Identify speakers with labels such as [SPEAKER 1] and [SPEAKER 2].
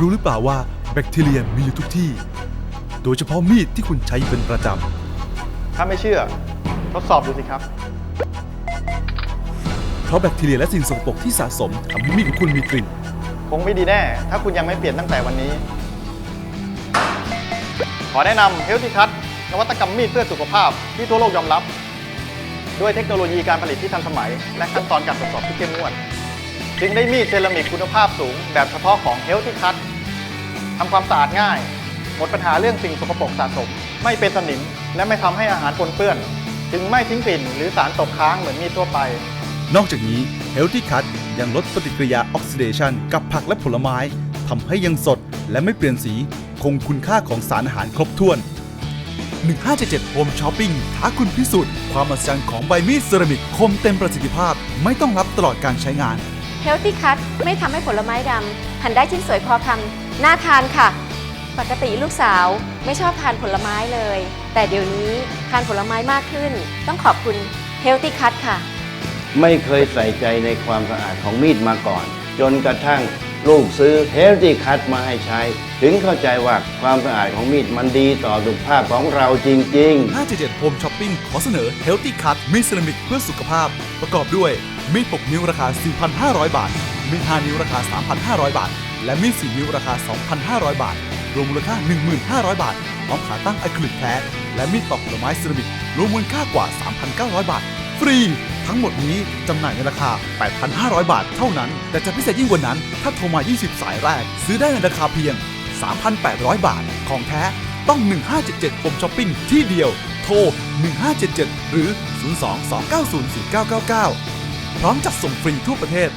[SPEAKER 1] รู้หรือเปล่าว่าแบคทีเรียมีอยู่ทุกที่ โดยเฉพาะมีดที่คุณใช้เป็นประจ
[SPEAKER 2] ถ้าไม่เชื่อ ทดสอบดูสิครับำ
[SPEAKER 1] เพราะแบคทีเรียและสิ่งสกปรกที่สะสมทำให้มีดของคุณมีกลิ่น
[SPEAKER 2] คงไม่ดีแน่ ถ้าคุณยังไม่เปลี่ยนตั้งแต่วันนี้ ขอแนะนำ Healthy Cut นวัตกรรมมีดเพื่อสุขภาพที่ทั่วโลกยอมรับ ด้วยเทคโนโลยีการผลิตที่ทันสมัย และขั้นตอนการตรวจสอบที่เข้มงวด จึงได้มีดเซรามิกคุณภาพสูงแบบเฉพาะของ Healthy Cut ทำความสะอาดง่าย หมดปัญหาเรื่องสิ่งสกปรกสะสม ไม่เป็นสนิม และไม่ทำให้อาหารปนเปื้อนจึงไม่ทิ้งกลิ่น หรือสารตกค้างเหมือนมีดทั่วไป
[SPEAKER 1] นอกจากนี้ Healthy Cut ยังลดปฏิกิริยาออกซิเดชันกับผักและผลไม้ทำให้ยังสดและไม่เปลี่ยนสีคงคุณค่าของสารอาหารครบถ้วน 1577 Home Shopping ท้าคุณพิสูจน์ความมหัศจรรย์ของใบมีดเซรามิกคมเต็มประสิทธิภาพ ไม่ต้องรับตลอดการใช้งาน
[SPEAKER 3] Healthy Cut ไม่ทำให้ผลไม้ดำหั่นได้ชิ้นสวยพอคำ น่าทานค่ะ ปกติลูกสาวไม่ชอบทานผลไม้เลย แต่เดี๋ยวนี้ทานผลไม้มากขึ้น ต้องขอบคุณ Healthy Cut ค่ะ
[SPEAKER 4] ไม่เคยใส่ใจในความสะอาดของมีดมาก่อน จนกระทั่งลูกซื้อ Healthy Cut มาให้ใช้ ถึงเข้าใจว่าความสะอาดของมีดมันดีต่อสุขภาพของเราจริง ๆ
[SPEAKER 1] 577 Home Shopping ขอเสนอ Healthy Cut มีดเซรามิกเพื่อสุขภาพ ประกอบด้วยมีดปกนิ้วราคา 4,500 บาท มีด5นิ้วราคา 3,500 บาท และมีด4นิ้วราคา 2,500 บาท รวมมูลค่า 1,500 บาทพร้อมขาตั้งอะคริลิกแท้ และมีดปอกผลไม้เซรามิก รวมมูลค่ากว่า 3,900 บาท ฟรี ทั้งหมดนี้จำหน่ายในราคา 8,500 บาทเท่านั้น แต่จะพิเศษยิ่งกว่านั้น ถ้าโทรมา 20 สายแรก ซื้อได้ในราคาเพียง 3,800 บาท ของแท้ต้อง 1577 Home Shopping ที่เดียว โทร 1577 หรือ 02-290-4999 พร้อมจัดส่งฟรีทั่วประเทศ